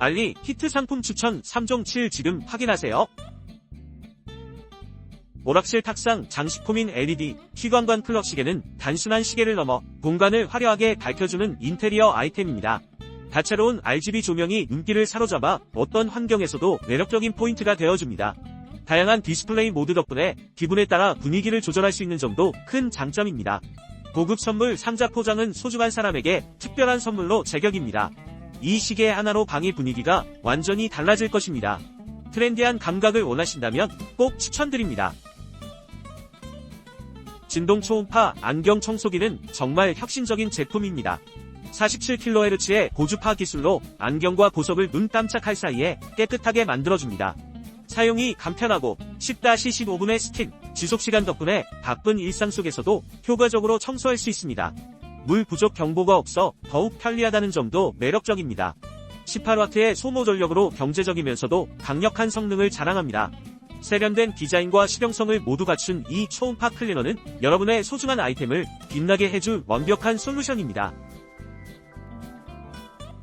알리 히트 상품 추천 3종 7 지금 확인하세요. 오락실 탁상 장식품인 LED 휘광관 플럭 시계는 단순한 시계를 넘어 공간을 화려하게 밝혀주는 인테리어 아이템입니다. 다채로운 RGB 조명이 눈길을 사로잡아 어떤 환경에서도 매력적인 포인트가 되어줍니다. 다양한 디스플레이 모드 덕분에 기분에 따라 분위기를 조절할 수 있는 점도 큰 장점입니다. 고급 선물 상자 포장은 소중한 사람에게 특별한 선물로 제격입니다. 이 시계 하나로 방의 분위기가 완전히 달라질 것입니다. 트렌디한 감각을 원하신다면 꼭 추천드립니다. 진동 초음파 안경 청소기는 정말 혁신적인 제품입니다. 47kHz의 고주파 기술로 안경과 보석을 눈 깜짝할 사이에 깨끗하게 만들어줍니다. 사용이 간편하고 10-15분의 스팀, 지속시간 덕분에 바쁜 일상 속에서도 효과적으로 청소할 수 있습니다. 물 부족 경보가 없어 더욱 편리하다는 점도 매력적입니다. 18W의 소모 전력으로 경제적이면서도 강력한 성능을 자랑합니다. 세련된 디자인과 실용성을 모두 갖춘 이 초음파 클리너는 여러분의 소중한 아이템을 빛나게 해줄 완벽한 솔루션입니다.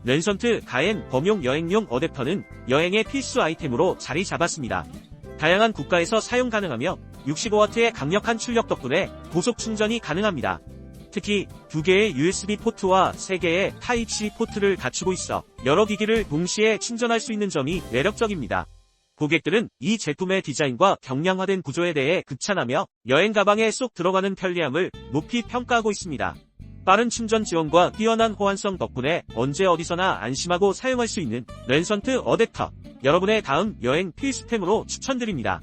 랜선트 가엔 범용 여행용 어댑터는 여행의 필수 아이템으로 자리 잡았습니다. 다양한 국가에서 사용 가능하며 65W의 강력한 출력 덕분에 고속 충전이 가능합니다. 특히 두 개의 USB 포트와 세 개의 Type-C 포트를 갖추고 있어 여러 기기를 동시에 충전할 수 있는 점이 매력적입니다. 고객들은 이 제품의 디자인과 경량화된 구조에 대해 극찬하며 여행 가방에 쏙 들어가는 편리함을 높이 평가하고 있습니다. 빠른 충전 지원과 뛰어난 호환성 덕분에 언제 어디서나 안심하고 사용할 수 있는 랜선트 어댑터 여러분의 다음 여행 필수템으로 추천드립니다.